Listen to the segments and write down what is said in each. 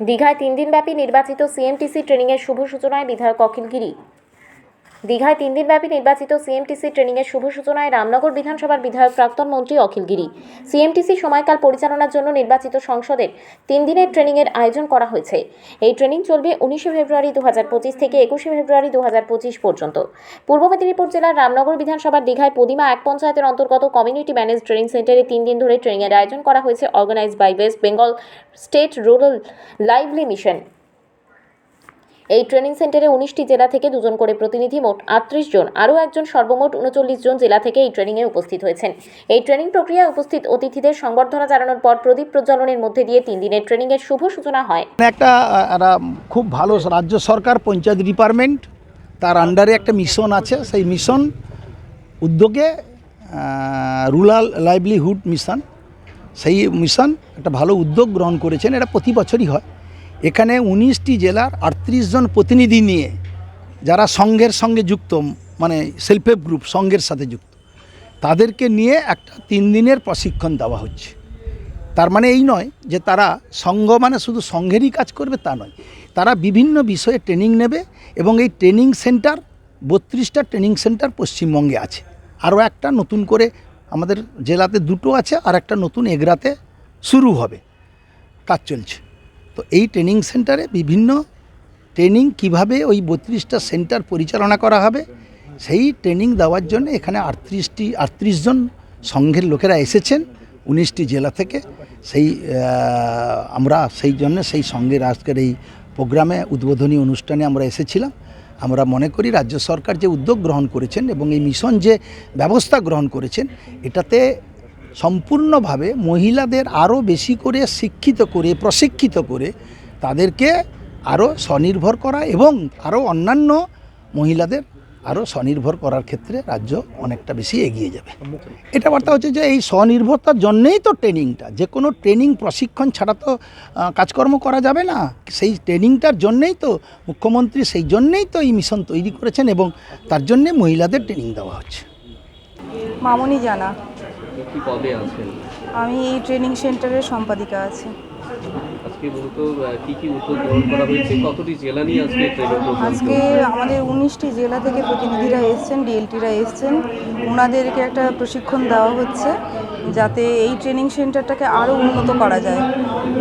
দীঘায় তিন দিনব্যাপী নির্বাচিত সিএমটিসি ট্রেনিংয়ের শুভ সূচনায় বিধায়ক অখিল গিরি। দীঘায় তিন দিনব্যাপী নির্বাচিত সিএমটিসি ট্রেনিংয়ের শুভ সূচনায় রামনগর বিধানসভার বিধায়ক প্রাক্তন মন্ত্রী অখিল গিরি। সিএমটিসি সময়কাল পরিচালনার জন্য নির্বাচিত সংসদের তিন দিনের ট্রেনিংয়ের আয়োজন করা হয়েছে। এই ট্রেনিং চলবে উনিশে ফেব্রুয়ারি দু হাজার পঁচিশ থেকে একুশে ফেব্রুয়ারি দু হাজার পঁচিশ পর্যন্ত। পূর্ব মেদিনীপুর জেলার রামনগর বিধানসভার দীঘায় পদিমা এক পঞ্চায়েতের অন্তর্গত কমিউনিটি ম্যানেজ ট্রেনিং সেন্টারে তিন দিন ধরে ট্রেনিংয়ের আয়োজন করা হয়েছে। Organise by west Bengal state rural livelihood mission এই ট্রেনিং সেন্টারে উনিশটি জেলা থেকে দুজন করে প্রতিনিধি মোট আটত্রিশ জন, আরও একজন সর্বমোট উনচল্লিশ জন জেলা থেকে এই ট্রেনিংয়ে উপস্থিত হয়েছেন। এই ট্রেনিং প্রক্রিয়ায় উপস্থিত অতিথিদের সংবর্ধনা জানানোর পর প্রদীপ প্রজ্বলনের মধ্যে দিয়ে তিন দিনের ট্রেনিংয়ের শুভ সূচনা হয়। একটা খুব ভালো রাজ্য সরকার, পঞ্চায়েত ডিপার্টমেন্ট, তার আন্ডারে একটা মিশন আছে। সেই মিশন উদ্যোগে রুরাল লাইভলিহুড মিশন সেই মিশন একটা ভালো উদ্যোগ গ্রহণ করেছেন। এটা প্রতি বছরই হয়। এখানে উনিশটি জেলার আটত্রিশ জন প্রতিনিধি নিয়ে যারা সংঘের সঙ্গে যুক্ত মানে সেলফ হেল্প গ্রুপ সংঘের সাথে যুক্ত, তাদেরকে নিয়ে একটা তিন দিনের প্রশিক্ষণ দেওয়া হচ্ছে। তার মানে এই নয় যে তারা সংঘ মানে শুধু সংঘেরই কাজ করবে তা নয়, তারা বিভিন্ন বিষয়ে ট্রেনিং নেবে এবং এই ট্রেনিং সেন্টার বত্রিশটা ট্রেনিং সেন্টার পশ্চিমবঙ্গে আছে। আরও একটা নতুন করে আমাদের জেলাতে দুটো আছে, আর একটা নতুন এগরাতে শুরু হবে। কাজ চলছে। তো এই ট্রেনিং সেন্টারে বিভিন্ন ট্রেনিং কীভাবে ওই বত্রিশটা সেন্টার পরিচালনা করা হবে, সেই ট্রেনিং দেওয়ার জন্য এখানে আটত্রিশটি, আটত্রিশ জন সংঘের লোকেরা এসেছেন, উনিশটি জেলা থেকে। সেই আমরা সেই জন্য সেই সঙ্গের আজকের এই প্রোগ্রামে, উদ্বোধনী অনুষ্ঠানে আমরা এসেছিলাম। আমরা মনে করি রাজ্য সরকার যে উদ্যোগ গ্রহণ করেছেন এবং এই মিশন যে ব্যবস্থা গ্রহণ করেছেন, এটাতে সম্পূর্ণভাবে মহিলাদের আরও বেশি করে শিক্ষিত করে, প্রশিক্ষিত করে তাদেরকে আরও স্বনির্ভর করা এবং আরও অন্যান্য মহিলাদের আরও স্বনির্ভর করার ক্ষেত্রে রাজ্য অনেকটা বেশি এগিয়ে যাবে। এটা বার্তা হচ্ছে যে এই স্বনির্ভরতার জন্যেই তো ট্রেনিংটা। যে কোনো ট্রেনিং প্রশিক্ষণ ছাড়া তো কাজকর্ম করা যাবে না। সেই ট্রেনিংটার জন্যেই তো, মুখ্যমন্ত্রী সেই জন্যেই তো এই মিশন তৈরি করেছেন এবং তার জন্যে মহিলাদের ট্রেনিং দেওয়া হচ্ছে। মামনি জানা। কি পদে আছেন? আমি এই ট্রেনিং সেন্টারের সম্পাদিকা আছি। আজকে মূলত কি কি উদ্যোগ গ্রহণ করা হয়েছে কতটি জেলা নিয়ে আজকে আজকে আমাদের উনিশটি জেলা থেকে প্রতিনিধিরা এসছেন ডিএলটিরা এসছেন। ওনাদেরকে একটা প্রশিক্ষণ দেওয়া হচ্ছে যাতে এই ট্রেনিং সেন্টারটাকে আরও উন্নত করা যায়।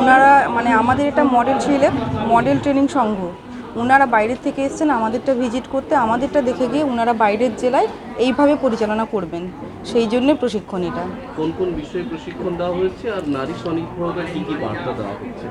ওনারা মানে আমাদের এটা মডেল ছিলে মডেল ট্রেনিং সংঘ। ওনারা বাইরের থেকে এসছেন আমাদেরটা ভিজিট করতে আমাদেরটা দেখে গিয়ে ওনারা বাইরের জেলায় এইভাবে পরিচালনা করবেন। সেই জন্য প্রশিক্ষণ এটা। কোন কোন বিষয়ে প্রশিক্ষণ দেওয়া হয়েছে আর নারী স্বনির্ভরতা কি কি বার্তা দেওয়া হচ্ছে?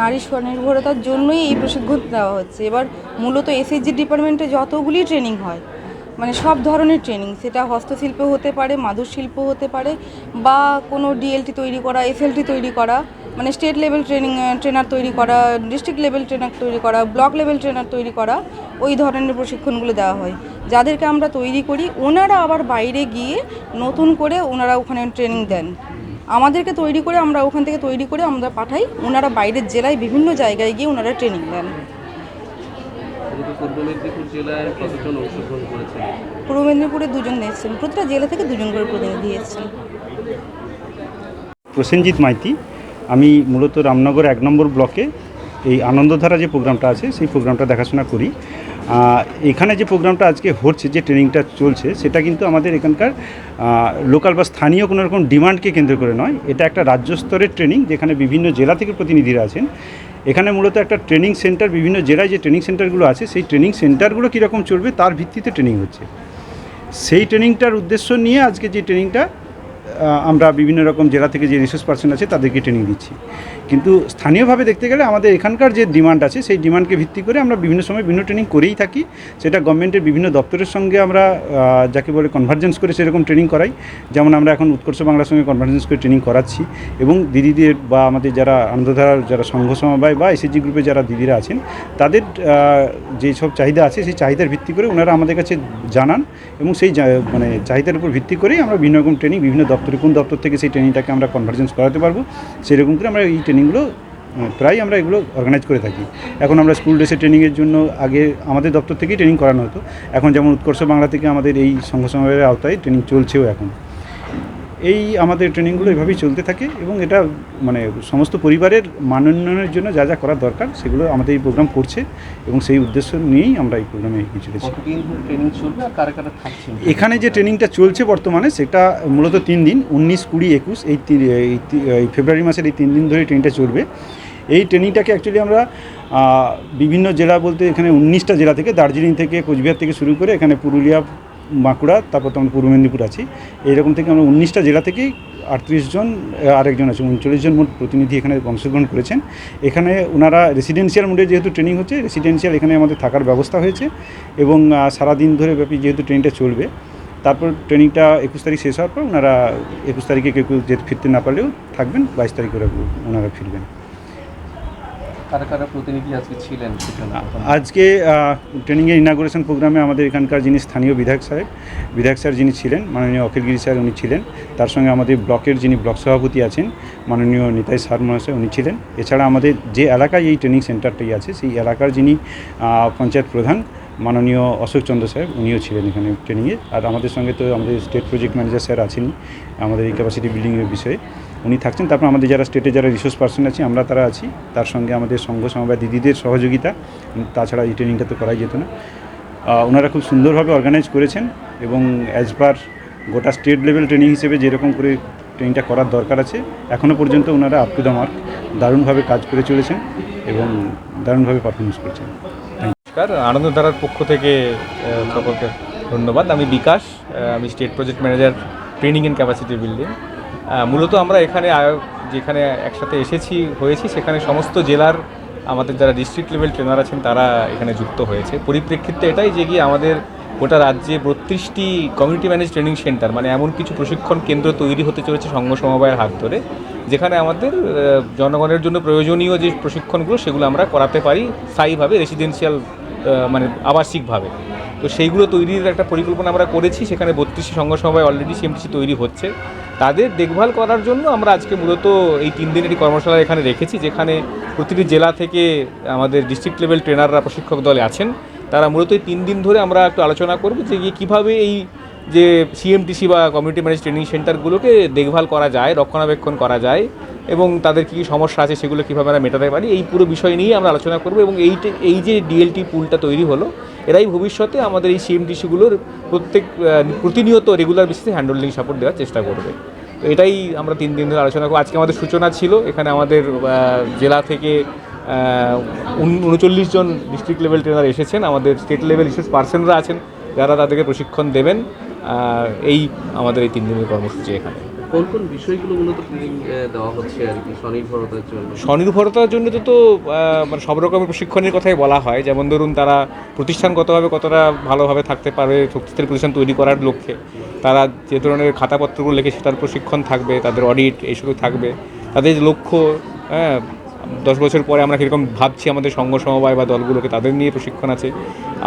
নারী স্বনির্ভরতার জন্যই এই প্রশিক্ষণ দেওয়া হচ্ছে। এবার মূলত এসএইচজি ডিপার্টমেন্টে যতগুলি ট্রেনিং হয় মানে সব ধরনের ট্রেনিং সেটা হস্তশিল্প হতে পারে মাদুর শিল্প হতে পারে বা কোনো ডিএলটি তৈরি করা এসএলটি তৈরি করা মানে স্টেট লেভেল ট্রেনিং ট্রেনার তৈরি করা ডিস্ট্রিক্ট লেভেল ট্রেনার তৈরি করা ব্লক লেভেল ট্রেনার তৈরি করা ওই ধরনের প্রশিক্ষণগুলো দেওয়া হয়। যাদেরকে আমরা তৈরি করি ওনারা আবার বাইরে গিয়ে নতুন করে ওনারা ওখানে ট্রেনিং দেন। আমাদেরকে তৈরি করে আমরা ওখান থেকে তৈরি করে আমরা পাঠাই ওনারা বাইরের জেলায় বিভিন্ন জায়গায় গিয়ে ওনারা ট্রেনিং দেন। পূর্ব মেদিনীপুর দুজন এসেছেন প্রতিটা জেলা থেকে দুজন করে প্রতিনিধি এসেছেন। প্রসেনজিৎ মাইতি আমি মূলত রামনগর এক নম্বর ব্লকে এই আনন্দধারা যে প্রোগ্রামটা আছে সেই প্রোগ্রামটা দেখাশোনা করি। এখানে যে প্রোগ্রামটা আজকে হচ্ছে, যে ট্রেনিংটা চলছে, সেটা কিন্তু আমাদের এখানকার লোকাল বা স্থানীয় কোনো রকম ডিমান্ডকে কেন্দ্র করে নয়। এটা একটা রাজ্য স্তরের ট্রেনিং, যেখানে বিভিন্ন জেলা থেকে প্রতিনিধিরা আছেন। এখানে মূলত একটা ট্রেনিং সেন্টার, বিভিন্ন জেলায় যে ট্রেনিং সেন্টারগুলো আছে, সেই ট্রেনিং সেন্টারগুলো কীরকম চলবে, তার ভিত্তিতে ট্রেনিং হচ্ছে। সেই ট্রেনিংটার উদ্দেশ্য নিয়ে আজকে যে ট্রেনিংটা আমরা বিভিন্ন রকম জেলা থেকে যে রিসোর্স পার্সন আছে তাদেরকে ট্রেনিং দিচ্ছি। কিন্তু স্থানীয়ভাবে দেখতে গেলে আমাদের এখানকার যে ডিমান্ড আছে সেই ডিমান্ডকে ভিত্তি করে আমরা বিভিন্ন সময় বিভিন্ন ট্রেনিং করেই থাকি। সেটা গভর্নমেন্টের বিভিন্ন দপ্তরের সঙ্গে আমরা যাকে বলে কনভার্জেন্স করে সেরকম ট্রেনিং করাই। যেমন আমরা এখন উৎকর্ষ বাংলার সঙ্গে কনভার্জেন্স করে ট্রেনিং করাচ্ছি এবং দিদিদের বা আমাদের যারা আনন্দধারার যারা সংঘ সমবায় বা এসএসজি গ্রুপে যারা দিদিরা আছেন তাদের আহ, যেই সব চাহিদা আছে সেই চাহিদার ভিত্তি করে ওনারা আমাদের কাছে জানান এবং সেই মানে চাহিদার উপর ভিত্তি করেই আমরা বিভিন্ন রকম ট্রেনিং বিভিন্ন দপ্তরে, কোন দপ্তর থেকে সেই ট্রেনিংটাকে আমরা কনভার্জেন্স করাতে পারব, সেরকম করে আমরা এই ট্রেনিংগুলো প্রায় আমরা এগুলো অর্গানাইজ করে থাকি। এখন আমরা স্কুল ড্রেসের ট্রেনিংয়ের জন্য আগে আমাদের দপ্তর থেকেই ট্রেনিং করানো হতো। এখন যেমন উৎকর্ষ বাংলা থেকে আমাদের এই সংঘ সমাবেশের আওতায় ট্রেনিং চলছেও এখন। এই আমাদের ট্রেনিংগুলো এভাবেই চলতে থাকে এবং এটা মানে সমস্ত পরিবারের মানোন্নয়নের জন্য যা যা করার দরকার সেগুলো আমাদের এই প্রোগ্রাম করছে এবং সেই উদ্দেশ্য নিয়েই আমরা এই প্রোগ্রামে এগিয়ে চলেছি। এখানে যে ট্রেনিংটা চলছে বর্তমানে সেটা মূলত তিন দিন উনিশ কুড়ি একুশ এই এই ফেব্রুয়ারি মাসের এই তিন দিন ধরে ট্রেনিংটা চলবে। এই ট্রেনিংটাকে অ্যাকচুয়ালি আমরা বিভিন্ন জেলা বলতে এখানে উনিশটা জেলা থেকে দার্জিলিং থেকে কোচবিহার থেকে শুরু করে এখানে পুরুলিয়া বাঁকুড়া, তারপর তো আমরা পূর্ব মেদিনীপুর আছি। এইরকম থেকে আমরা উনিশটা জেলা থেকেই আটত্রিশ জন আরেকজন আছে, উনচল্লিশ জন মোট প্রতিনিধি এখানে অংশগ্রহণ করেছেন। এখানে ওনারা রেসিডেন্সিয়াল মোডে যেহেতু ট্রেনিং হচ্ছে রেসিডেন্সিয়াল এখানে আমাদের থাকার ব্যবস্থা হয়েছে এবং সারাদিন ধরে ব্যাপী যেহেতু ট্রেনটা চলবে, তারপর ট্রেনিংটা একুশ তারিখ শেষ হওয়ার পর ওনারা একুশ তারিখে কেউ কেউ যেতে ফিরতে না পারলেও থাকবেন, বাইশ তারিখে ওরা ওনারা ফিরবেন। কারা কারা প্রতিনিধি আজকে ছিলেন আজকে ট্রেনিংয়ের ইনাগুরেশন প্রোগ্রামে আমাদের এখানকার যিনি স্থানীয় বিধায়ক সাহেব, বিধায়ক স্যার যিনি ছিলেন, মাননীয় অখিলগিরি স্যার উনি ছিলেন, তার সঙ্গে আমাদের ব্লকের যিনি ব্লক সভাপতি আছেন, মাননীয় নিতাই স্যার মহাশয় উনি ছিলেন। এছাড়া আমাদের যে এলাকায় এই ট্রেনিং সেন্টারটাই আছে, সেই এলাকার যিনি পঞ্চায়েত প্রধান মাননীয় অশোক চন্দ্র সাহেব উনিও ছিলেন এখানে ট্রেনিংয়ে আর আমাদের সঙ্গে তো আমাদের স্টেট প্রজেক্ট ম্যানেজার স্যার আছেন, আমাদের এই ক্যাপাসিটি বিল্ডিংয়ের বিষয়ে। উনি থাকছেন, তারপর আমাদের যারা স্টেটে যারা রিসোর্স পার্সন আছে, আমরা তারা আছি। তার সঙ্গে আমাদের সংঘ সমবায় দিদিদের সহযোগিতা তাছাড়া এই ট্রেনিংটা তো করাই যেত না। ওনারা খুব সুন্দরভাবে অর্গানাইজ করেছেন এবং অ্যাজ পার গোটা স্টেট লেভেল ট্রেনিং হিসেবে যেরকম করে ট্রেনিংটা করার দরকার আছে এখনও পর্যন্ত ওনারা আপ টু দ্য মার্ক দারুণভাবে কাজ করে চলেছেন এবং দারুণভাবে পারফরমেন্স করছেন। নমস্কার। আনন্দধারার পক্ষ থেকে সকলকে ধন্যবাদ। আমি বিকাশ আমি state project manager training and capacity building মূলত আমরা এখানে যেখানে একসাথে এসেছি, হয়েছি, সেখানে সমস্ত জেলার আমাদের যারা ডিস্ট্রিক্ট লেভেল ট্রেনার আছেন, তারা এখানে যুক্ত হয়েছে। পরিপ্রেক্ষিতে এটাই যে কি আমাদের গোটা রাজ্যে বত্রিশটি কমিউনিটি ম্যানেজ ট্রেনিং সেন্টার মানে এমন কিছু প্রশিক্ষণ কেন্দ্র তৈরি হতে চলেছে সংঘ সমবায়ের হাত ধরে, যেখানে আমাদের জনগণের জন্য প্রয়োজনীয় যে প্রশিক্ষণগুলো, সেগুলো আমরা করাতে পারি স্থায়ীভাবে রেসিডেন্সিয়াল মানে আবাসিকভাবে। তো সেইগুলো তৈরির একটা পরিকল্পনা আমরা করেছি, সেখানে বত্রিশটি সংঘ সমবায় অলরেডি সিএমটিসি তৈরি হচ্ছে। তাদের দেখভাল করার জন্য আমরা আজকে মূলত এই তিন দিনেরই কর্মশালা এখানে রেখেছি, যেখানে প্রতিটি জেলা থেকে আমাদের ডিস্ট্রিক্ট লেভেল ট্রেনাররা প্রশিক্ষক দলে আছেন। তারা মূলত এই তিন দিন ধরে আমরা একটু আলোচনা করব যে কীভাবে এই যে সিএমটিসি বা কমিউনিটি ম্যানেজ ট্রেনিং সেন্টারগুলোকে দেখভাল করা যায়, রক্ষণাবেক্ষণ করা যায়। এবং তাদের কী সমস্যা আছে সেগুলো কীভাবে আমরা মেটাতে পারি, এই পুরো বিষয় নিয়েই আমরা আলোচনা করব এবং এই এই যে ডিএলটি পুলটা তৈরি হলো, এরাই ভবিষ্যতে আমাদের এই সিএমটিসিগুলোর প্রত্যেক প্রতিনিয়ত রেগুলার বেসিসে হ্যান্ডোল্ডিং সাপোর্ট দেওয়ার চেষ্টা করবে। তো এটাই আমরা তিন দিন ধরে আলোচনা করব। আজকে আমাদের সূচনা ছিল, এখানে আমাদের জেলা থেকে উনচল্লিশ জন ডিস্ট্রিক্ট লেভেল ট্রেনার এসেছেন। আমাদের স্টেট লেভেল রিসোর্স পার্সনরা আছেন, যারা তাদেরকে প্রশিক্ষণ দেবেন। এই আমাদের এই তিন দিনের কর্মসূচি এখানে। কোন কোন বিষয়গুলো মূলত ট্রেনিং দেওয়া হচ্ছে আর কি? স্বনির্ভরতার জন্য। স্বনির্ভরতার জন্য তো তো মানে সব রকমের প্রশিক্ষণের কথাই বলা হয়। যেমন ধরুন, তারা প্রতিষ্ঠানগতভাবে কতটা ভালোভাবে থাকতে পারে, শক্তিশালী প্রতিষ্ঠান তৈরি করার লক্ষ্যে। তারা যে ধরনের খাতাপত্রগুলো লেখে, সেটার প্রশিক্ষণ থাকবে, তাদের অডিট এইসব থাকবে। তাদের লক্ষ্য হ্যাঁ দশ বছর পরে আমরা কীরকম ভাবছি আমাদের সংঘ সমবায় বা দলগুলোকে, তাদের নিয়ে প্রশিক্ষণ আছে।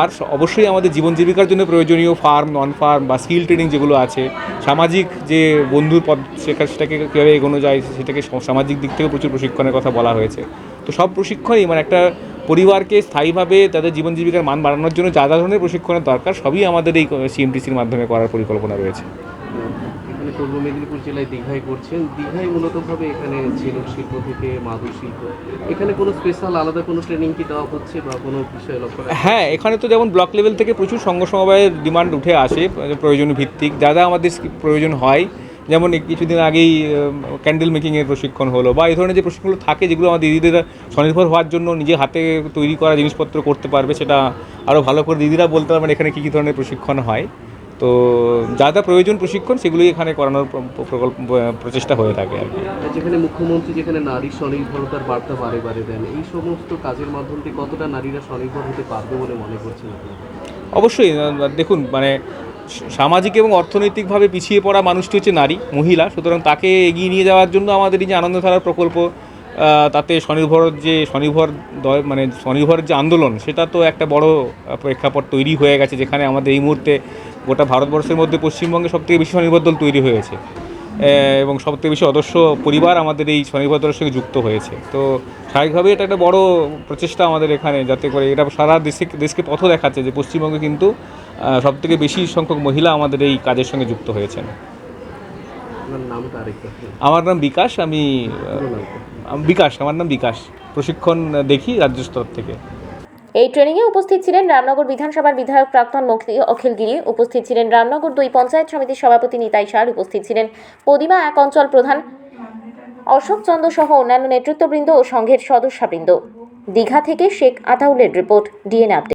আর অবশ্যই আমাদের জীবন জীবিকার জন্য প্রয়োজনীয় ফার্ম নন ফার্ম বা স্কিল ট্রেনিং যেগুলো আছে, সামাজিক যে বন্ধুর পদ সেটা সেটাকে কীভাবে এগোনো যায়, সেটাকে সামাজিক দিক থেকে প্রচুর প্রশিক্ষণের কথা বলা হয়েছে। তো সব প্রশিক্ষণই মানে একটা পরিবারকে স্থায়ীভাবে তাদের জীবন জীবিকার মান বাড়ানোর জন্য যা যা ধরনের প্রশিক্ষণের দরকার, সবই আমাদের এই সিএমটিসির মাধ্যমে করার পরিকল্পনা রয়েছে। পূর্ব মেদিনীপুর জেলায় দীঘায় করছেন। দীঘায় মূলতভাবে এখানে ঝিনুক শিল্প থেকে মাদুর শিল্প। এখানে কোনো স্পেশাল আলাদা কোনো ট্রেনিং কি দেওয়া হচ্ছে বা কোনো বিষয় লক্ষ্য হ্যাঁ এখানে তো যেমন ব্লক লেভেল থেকে প্রচুর সংঘ সমবায়ের ডিমান্ড উঠে আসে প্রয়োজন ভিত্তিক। যা যা আমাদের প্রয়োজন হয় যেমন কিছুদিন আগেই ক্যান্ডেল মেকিংয়ের প্রশিক্ষণ হলো বা এই ধরনের যে প্রশিক্ষণগুলো থাকে যেগুলো আমাদের দিদিদের স্বনির্ভর হওয়ার জন্য নিজে হাতে তৈরি করা জিনিসপত্র করতে পারবে সেটা আরও ভালো করে দিদিরা বলতে পারবেন এখানে কী কী ধরনের প্রশিক্ষণ হয়। তো যা যা প্রয়োজন প্রশিক্ষণ সেগুলোই এখানে করানোর প্রকল্প প্রচেষ্টা হয়ে থাকে আর কি। যেখানে মুখ্যমন্ত্রী যেখানে নারী স্বনির্ভরতার বার্তা বারে বারে দেন এই সমস্ত কাজের মাধ্যম দিয়ে কতটা নারীরা স্বনির্ভর হতে পারবে বলে মনে করছেন অবশ্যই দেখুন মানে সামাজিক এবং অর্থনৈতিকভাবে পিছিয়ে পড়া মানুষটি হচ্ছে নারী মহিলা সুতরাং তাকে এগিয়ে নিয়ে যাওয়ার জন্য আমাদের এই যে আনন্দধারার প্রকল্প তাতে স্বনির্ভর যে স্বনির্ভর মানে স্বনির্ভর যে আন্দোলন সেটা তো একটা বড় প্রেক্ষাপট তৈরি হয়ে গেছে যেখানে আমাদের এই মুহূর্তে গোটা ভারতবর্ষের মধ্যে পশ্চিমবঙ্গে সবথেকে বেশি স্বনির্ভর দল তৈরি হয়েছে। এবং সবথেকে বেশি অদর্শ পরিবার আমাদের এই স্বনির্ভর দলের সঙ্গে যুক্ত হয়েছে। তো স্বাভাবিকভাবে এটা একটা বড় প্রচেষ্টা আমাদের এখানে যাতে করে এটা সারা দেশে দেশকে পথ দেখাচ্ছে যে পশ্চিমবঙ্গে কিন্তু সব থেকে বেশি সংখ্যক মহিলা আমাদের এই কাজের সঙ্গে যুক্ত হয়েছেন। আমার নাম বিকাশ। আমি বিকাশ আমার নাম বিকাশ। প্রশিক্ষণ দেখি রাজ্য স্তর থেকে। এই ট্রেনিংয়ে উপস্থিত ছিলেন রামনগর বিধানসভার বিধায়ক প্রাক্তন মুক্তি অখিল গিরি। উপস্থিত ছিলেন রামনগর দুই পঞ্চায়েত সমিতির সভাপতি নিতাই সার। উপস্থিত ছিলেন পদিমা এক অঞ্চল প্রধান অশোক চন্দ্র সহ অন্যান্য নেতৃত্ববৃন্দ ও সংঘের সদস্যবৃন্দ। দীঘা থেকে শেখ আতাউলের রিপোর্ট ডিএন আপডেট